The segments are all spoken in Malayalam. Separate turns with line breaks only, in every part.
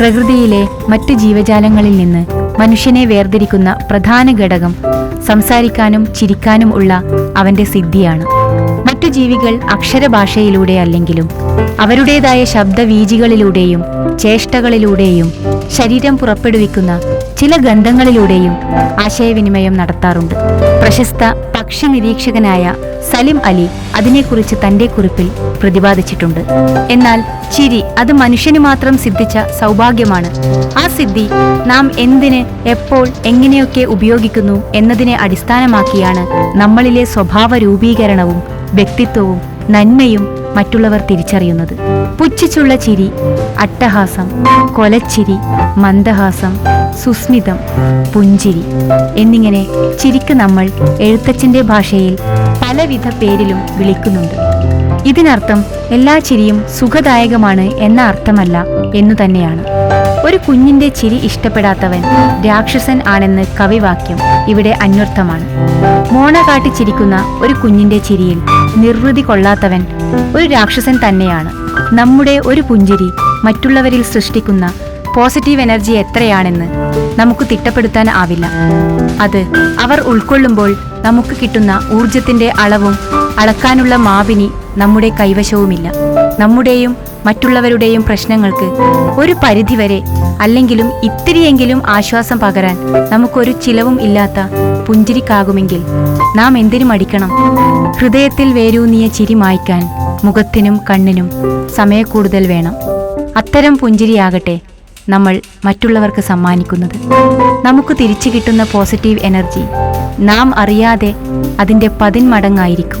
പ്രകൃതിയിലെ മറ്റു ജീവജാലങ്ങളിൽ നിന്ന് മനുഷ്യനെ വേർതിരിക്കുന്ന പ്രധാന ഘടകം സംസാരിക്കാനും ചിരിക്കാനും ഉള്ള അവന്റെ സിദ്ധിയാണ്. മറ്റു ജീവികൾ അക്ഷരഭാഷയിലൂടെ അല്ലെങ്കിലും അവരുടേതായ ശബ്ദവീജികളിലൂടെയും ചേഷ്ടകളിലൂടെയും ശരീരം പുറപ്പെടുവിക്കുന്ന ചില ഗന്ധങ്ങളിലൂടെയും ആശയവിനിമയം നടത്താറുണ്ട്. പ്രശസ്ത പക്ഷി നിരീക്ഷകനായ സലിം അലി അതിനെക്കുറിച്ച് തന്റെ കുറിപ്പിൽ പ്രതിപാദിച്ചിട്ടുണ്ട്. എന്നാൽ ചിരി അത് മനുഷ്യന് മാത്രം സിദ്ധിച്ച സൗഭാഗ്യമാണ്. ആ സിദ്ധി നാം എന്തിന് എപ്പോൾ എങ്ങനെയൊക്കെ ഉപയോഗിക്കുന്നു എന്നതിനെ അടിസ്ഥാനമാക്കിയാണ് നമ്മളിലെ സ്വഭാവ രൂപീകരണവും വ്യക്തിത്വവും നന്മയും മറ്റുള്ളവർ തിരിച്ചറിയുന്നത്. പുച്ഛിച്ചുള്ള ചിരി അട്ടഹാസം കൊലച്ചിരി മന്ദഹാസം സുസ്മിതം പുഞ്ചിരി എന്നിങ്ങനെ ചിരിക്ക് നമ്മൾ എഴുത്തച്ഛന്റെ ഭാഷയിൽ പലവിധ പേരിലും വിളിക്കുന്നുണ്ട്. ഇതിനർത്ഥം എല്ലാ ചിരിയും സുഖദായകമാണ് എന്ന അർത്ഥമല്ല എന്നു തന്നെയാണ്. ഒരു കുഞ്ഞിന്റെ ചിരി ഇഷ്ടപ്പെടാത്തവൻ രാക്ഷസൻ ആണെന്ന് കവിവാക്യം ഇവിടെ അന്വർത്ഥമാണ്. മോണ കാട്ടി ചിരിക്കുന്ന ഒരു കുഞ്ഞിന്റെ ചിരിയിൽ നിർവൃതി കൊള്ളാത്തവൻ ഒരു രാക്ഷസൻ തന്നെയാണ്. നമ്മുടെ ഒരു പുഞ്ചിരി മറ്റുള്ളവരിൽ സൃഷ്ടിക്കുന്ന പോസിറ്റീവ് എനർജി എത്രയാണെന്ന് നമുക്ക് തിട്ടപ്പെടുത്താൻ ആവില്ല. അത് അവർ ഉൾക്കൊള്ളുമ്പോൾ നമുക്ക് കിട്ടുന്ന ഊർജത്തിന്റെ അളവും അളക്കാനുള്ള മാവിനി നമ്മുടെ കൈവശവുമില്ല. നമ്മുടെയും മറ്റുള്ളവരുടെയും പ്രശ്നങ്ങൾക്ക് ഒരു പരിധിവരെ അല്ലെങ്കിലും ഇത്തിരിയെങ്കിലും ആശ്വാസം പകരാൻ നമുക്കൊരു ചിലവും ഇല്ലാത്ത പുഞ്ചിരിക്കാകുമെങ്കിൽ നാം എന്തിനു മടിക്കണം? ഹൃദയത്തിൽ വേരൂന്നിയ ചിരി മായ്ക്കാൻ മുഖത്തിനും കണ്ണിനും സമയക്കൂടുതൽ വേണം. അത്തരം പുഞ്ചിരിയാകട്ടെ നമ്മൾ മറ്റുള്ളവർക്ക് സമ്മാനിക്കുന്നത്. നമുക്ക് തിരിച്ചു കിട്ടുന്ന പോസിറ്റീവ് എനർജി നാം അറിയാതെ അതിന്റെ പതിന്മടങ്ങായിരിക്കും.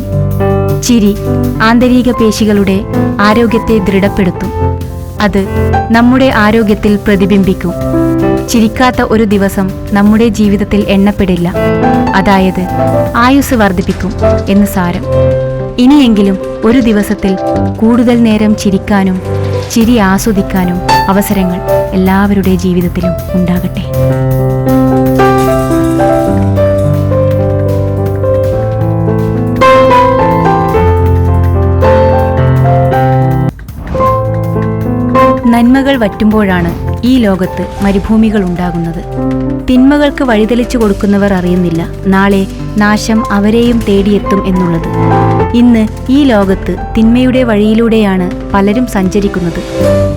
ചിരി ആന്തരിക പേശികളുടെ ആരോഗ്യത്തെ ദൃഢപ്പെടുത്തും. അത് നമ്മുടെ ആരോഗ്യത്തിൽ പ്രതിബിംബിക്കും. ചിരിക്കാത്ത ഒരു ദിവസം നമ്മുടെ ജീവിതത്തിൽ എണ്ണപ്പെടില്ല. അതായത് ആയുസ് വർദ്ധിപ്പിക്കും എന്ന് സാരം. ഇനിയെങ്കിലും ഒരു ദിവസത്തിൽ കൂടുതൽ നേരം ചിരിക്കാനും ചിരി ആസ്വദിക്കാനും അവസരങ്ങൾ. എല്ലാവരുടെ ജീവിതത്തിലും ഉണ്ടാകട്ടെ. നന്മകൾ വറ്റുമ്പോഴാണ് ഈ ലോകത്ത് മരുഭൂമികൾ ഉണ്ടാകുന്നത്. തിന്മകൾക്ക് വഴിതെളിച്ചു കൊടുക്കുന്നവർ അറിയുന്നില്ല. നാളെ നാശം അവരെയും തേടിയെത്തും എന്നുള്ളത്. ഇന്ന് ഈ ലോകത്ത് തിന്മയുടെ വഴിയിലൂടെയാണ് പലരും സഞ്ചരിക്കുന്നത്.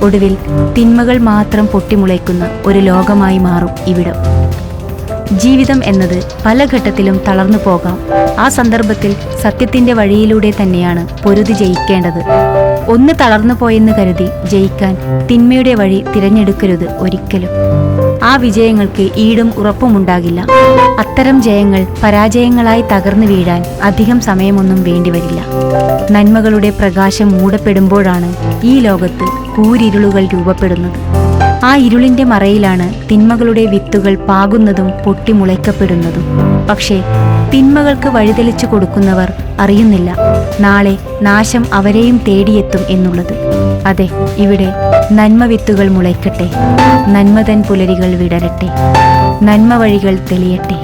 ഒടുവിൽ തിന്മകൾ മാത്രം പൊട്ടിമുളയ്ക്കുന്ന ഒരു ലോകമായി മാറും ഇവിടം. ജീവിതം എന്നത് പല ഘട്ടത്തിലും തളർന്നു പോകാം. ആ സന്ദർഭത്തിൽ സത്യത്തിന്റെ വഴിയിലൂടെ തന്നെയാണ് പൊരുതി ജയിക്കേണ്ടത്. ഒന്ന് തളർന്നു പോയെന്ന് കരുതി ജയിക്കാൻ തിന്മയുടെ വഴി തിരഞ്ഞെടുക്കരുത് ഒരിക്കലും. ആ വിജയങ്ങൾക്ക് ഈടും ഉറപ്പുമുണ്ടാകില്ല. അത്തരം ജയങ്ങൾ പരാജയങ്ങളായി തകർന്നു വീഴാൻ അധികം സമയമൊന്നും വേണ്ടിവരില്ല. നന്മകളുടെ പ്രകാശം മൂടപ്പെടുമ്പോഴാണ് ഈ ലോകത്ത് കൂരിരുളുകൾ രൂപപ്പെടുന്നത്. ആ ഇരുളിന്റെ മറയിലാണ് തിന്മകളുടെ വിത്തുകൾ പാകുന്നതും പൊട്ടിമുളയ്ക്കപ്പെടുന്നതും. പക്ഷേ തിന്മകൾക്ക് വഴിതെളിച്ചു കൊടുക്കുന്നവർ അറിയുന്നില്ല. നാളെ നാശം അവരെയും തേടിയെത്തും എന്നുള്ളത്. അതെ ഇവിടെ നന്മ വിത്തുകൾ മുളയ്ക്കട്ടെ. നന്മതൻ പുലരികൾ വിടരട്ടെ. നന്മ വഴികൾ തെളിയട്ടെ.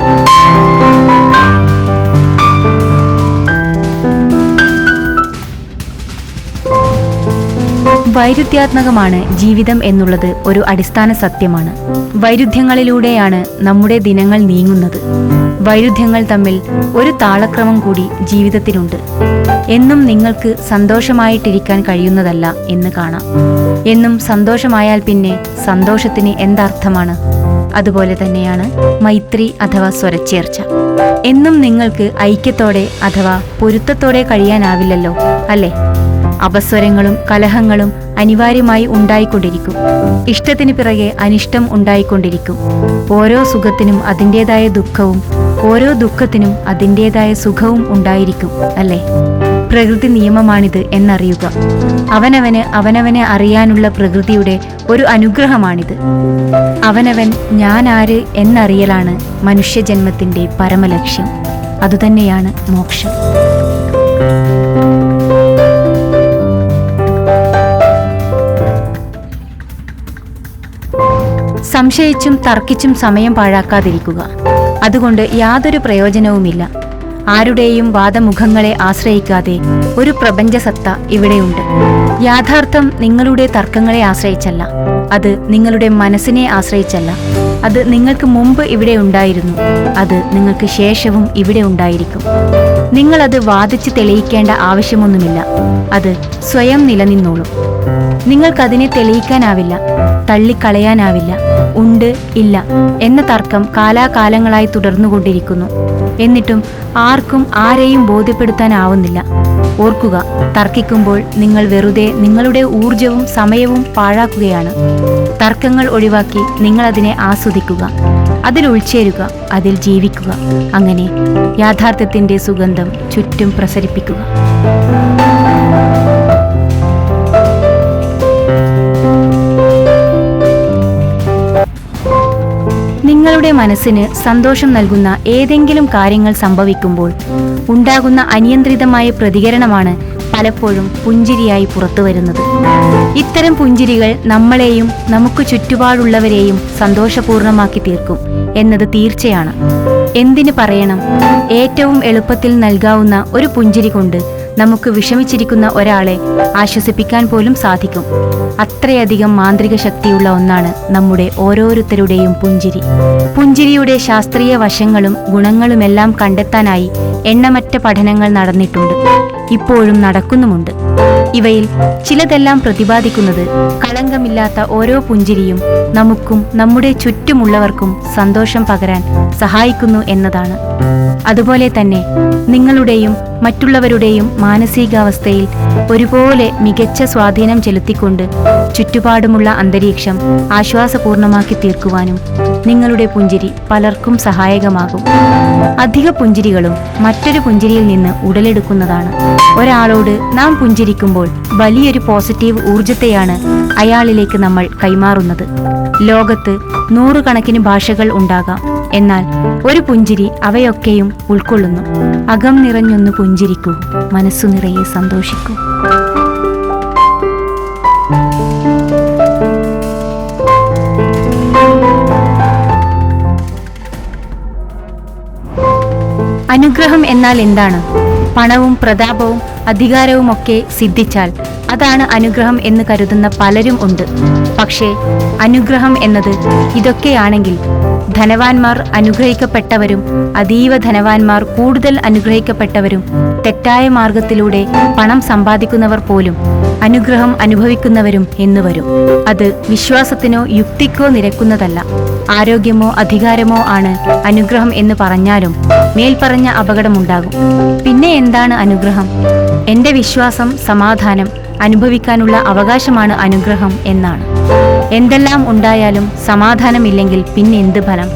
വൈരുദ്ധ്യാത്മകമാണ് ജീവിതം എന്നുള്ളത് ഒരു അടിസ്ഥാന സത്യമാണ്. വൈരുദ്ധ്യങ്ങളിലൂടെയാണ് നമ്മുടെ ദിനങ്ങൾ നീങ്ങുന്നത്. വൈരുദ്ധ്യങ്ങൾ തമ്മിൽ ഒരു താളക്രമം കൂടി ജീവിതത്തിലുണ്ട്. എന്നും നിങ്ങൾക്ക് സന്തോഷമായിട്ടിരിക്കാൻ കഴിയുന്നതല്ല എന്ന് കാണാം. എന്നും സന്തോഷമായാൽ പിന്നെ സന്തോഷത്തിന് എന്തർത്ഥമാണ്? അതുപോലെ തന്നെയാണ് മൈത്രി അഥവാ സ്വരച്ചേർച്ച. എന്നും നിങ്ങൾക്ക് ഐക്യത്തോടെ അഥവാ പൊരുത്തത്തോടെ കഴിയാനാവില്ലല്ലോ അല്ലേ? അപസ്വരങ്ങളും കലഹങ്ങളും അനിവാര്യമായി ഉണ്ടായിക്കൊണ്ടിരിക്കും. ഇഷ്ടത്തിന് പിറകെ അനിഷ്ടം ഉണ്ടായിക്കൊണ്ടിരിക്കും. ഓരോ സുഖത്തിനും അതിന്റെതായ ദുഃഖവും ഓരോ ദുഃഖത്തിനും അതിന്റെതായ സുഖവും ഉണ്ടായിരിക്കും അല്ലേ? പ്രകൃതി നിയമമാണിത് എന്നറിയുക. അവനവന് അവനവനെ അറിയാനുള്ള പ്രകൃതിയുടെ ഒരു അനുഗ്രഹമാണിത്. അവനവൻ ഞാൻ ആര് എന്നറിയലാണ് മനുഷ്യജന്മത്തിന്റെ പരമലക്ഷ്യം. അതുതന്നെയാണ് മോക്ഷം. സംശയിച്ചും തർക്കിച്ചും സമയം പാഴാക്കാതിരിക്കുക. അതുകൊണ്ട് യാതൊരു പ്രയോജനവുമില്ല. ആരുടെയും വാദമുഖങ്ങളെ ആശ്രയിക്കാതെ ഒരു പ്രപഞ്ചസത്ത ഇവിടെയുണ്ട്. യാഥാർത്ഥ്യം നിങ്ങളുടെ തർക്കങ്ങളെ ആശ്രയിച്ചല്ല. അത് നിങ്ങളുടെ മനസ്സിനെ ആശ്രയിച്ചല്ല. അത് നിങ്ങൾക്ക് മുമ്പ് ഇവിടെ ഉണ്ടായിരുന്നു. അത് നിങ്ങൾക്ക് ശേഷവും ഇവിടെ ഉണ്ടായിരിക്കും. നിങ്ങളത് വാദിച്ച് തെളിയിക്കേണ്ട ആവശ്യമൊന്നുമില്ല. അത് സ്വയം നിലനിന്നോളും. നിങ്ങൾക്കതിനെ തെളിയിക്കാനാവില്ല. തള്ളിക്കളയാനാവില്ല. ഉണ്ട് ഇല്ല എന്ന തർക്കം കാലാകാലങ്ങളായി തുടർന്നുകൊണ്ടിരിക്കുന്നു. എന്നിട്ടും ആർക്കും ആരെയും ബോധ്യപ്പെടുത്താനാവുന്നില്ല. ഓർക്കുക തർക്കിക്കുമ്പോൾ നിങ്ങൾ വെറുതെ നിങ്ങളുടെ ഊർജവും സമയവും പാഴാക്കുകയാണ്. തർക്കങ്ങൾ ഒഴിവാക്കി നിങ്ങൾ അതിനെ ആസ്വദിക്കുക. അതിൽ ഉൾച്ചേരുക അതിൽ ജീവിക്കുക. അങ്ങനെ യാഥാർത്ഥ്യത്തിന്റെ സുഗന്ധം ചുറ്റും പ്രസരിപ്പിക്കുക. നിങ്ങളുടെ മനസ്സിന് സന്തോഷം നൽകുന്ന ഏതെങ്കിലും കാര്യങ്ങൾ സംഭവിക്കുമ്പോൾ ഉണ്ടാകുന്ന അനിയന്ത്രിതമായ പ്രതികരണമാണ് പലപ്പോഴും പുഞ്ചിരിയായി പുറത്തുവരുന്നത് ഇത്തരം പുഞ്ചിരികൾ നമ്മളെയും നമുക്ക് ചുറ്റുപാടുള്ളവരെയും സന്തോഷപൂർണമാക്കി തീർക്കും എന്നത് തീർച്ചയാണ്. എന്തിനു പറയണം? ഏറ്റവും എളുപ്പത്തിൽ നൽകാവുന്ന ഒരു പുഞ്ചിരി കൊണ്ട് നമുക്ക് വിഷമിച്ചിരിക്കുന്ന ഒരാളെ ആശ്വസിപ്പിക്കാൻ പോലും സാധിക്കും. അത്രയധികം മാന്ത്രിക ശക്തിയുള്ള ഒന്നാണ് നമ്മുടെ ഓരോരുത്തരുടെയും പുഞ്ചിരി. പുഞ്ചിരിയുടെ ശാസ്ത്രീയ വശങ്ങളും ഗുണങ്ങളുമെല്ലാം കണ്ടെത്താനായി എണ്ണമറ്റ പഠനങ്ങൾ നടന്നിട്ടുണ്ട്. ഇപ്പോഴും നടക്കുന്നുമുണ്ട്. ഇവയിൽ ചിലതെല്ലാം പ്രതിപാദിക്കുന്നത് കളങ്കമില്ലാത്ത ഓരോ പുഞ്ചിരിയും നമുക്കും നമ്മുടെ ചുറ്റുമുള്ളവർക്കും സന്തോഷം പകരാൻ സഹായിക്കുന്നു എന്നതാണ്. അതുപോലെ തന്നെ നിങ്ങളുടെയും മറ്റുള്ളവരുടെയും മാനസികാവസ്ഥയിൽ ഒരുപോലെ മികച്ച സ്വാധീനം ചെലുത്തിക്കൊണ്ട് ചുറ്റുപാടുമുള്ള അന്തരീക്ഷം ആശ്വാസപൂർണമാക്കി തീർക്കുവാനും നിങ്ങളുടെ പുഞ്ചിരി പലർക്കും സഹായകമാകും. അധിക പുഞ്ചിരികളും മറ്റൊരു പുഞ്ചിരിയിൽ നിന്ന് ഉടലെടുക്കുന്നതാണ്. ഒരാളോട് നാം പുഞ്ചിരിക്കുമ്പോൾ വലിയൊരു പോസിറ്റീവ് ഊർജത്തെയാണ് അയാളിലേക്ക് നമ്മൾ കൈമാറുന്നത്. ലോകത്ത് നൂറുകണക്കിന് ഭാഷകൾ ഉണ്ടാകാം. എന്നാൽ ഒരു പുഞ്ചിരി അവയൊക്കെയും ഉൾക്കൊള്ളുന്നു. അകം നിറഞ്ഞൊന്ന് പുഞ്ചിരിക്കൂ. മനസ്സു നിറയെ സന്തോഷിക്കൂ. അനുഗ്രഹം എന്നാൽ എന്താണ്? പണവും പ്രതാപവും അധികാരവും ഒക്കെ സിദ്ധിച്ചാൽ അതാണ് അനുഗ്രഹം എന്ന് കരുതുന്ന പലരും ഉണ്ട്. പക്ഷേ അനുഗ്രഹം എന്നത് ഇതൊക്കെയാണെങ്കിൽ ധനവാന്മാർ അനുഗ്രഹിക്കപ്പെട്ടവരും അതീവ ധനവാന്മാർ കൂടുതൽ അനുഗ്രഹിക്കപ്പെട്ടവരും തെറ്റായ മാർഗത്തിലൂടെ പണം സമ്പാദിക്കുന്നവർ പോലും അനുഗ്രഹം അനുഭവിക്കുന്നവരും എന്ന് വരും. അത് വിശ്വാസത്തിനോ യുക്തിക്കോ നിരക്കുന്നതല്ല. ആരോഗ്യമോ അധികാരമോ ആണ് അനുഗ്രഹം എന്ന് പറഞ്ഞാലും മേൽപ്പറഞ്ഞ അപകടമുണ്ടാകും. പിന്നെ എന്താണ് അനുഗ്രഹം? എന്റെ വിശ്വാസം സമാധാനം അനുഭവിക്കാനുള്ള അവകാശമാണ് അനുഗ്രഹം എന്നാണ്. എന്തെല്ലാം ഉണ്ടായാലും സമാധാനമില്ലെങ്കിൽ പിന്നെ എന്ത് ഫലം?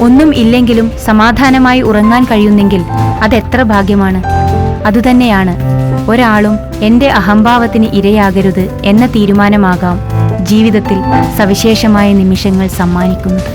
ഒന്നും ഇല്ലെങ്കിലും സമാധാനമായി ഉറങ്ങാൻ കഴിയുന്നെങ്കിൽ അതെത്ര ഭാഗ്യമാണ്? അതുതന്നെയാണ് ഒരാളും എന്റെ അഹംഭാവത്തിന് ഇരയാകരുത് എന്ന തീരുമാനമാകാം ജീവിതത്തിൽ സവിശേഷമായ നിമിഷങ്ങൾ സമ്മാനിക്കുന്നത്.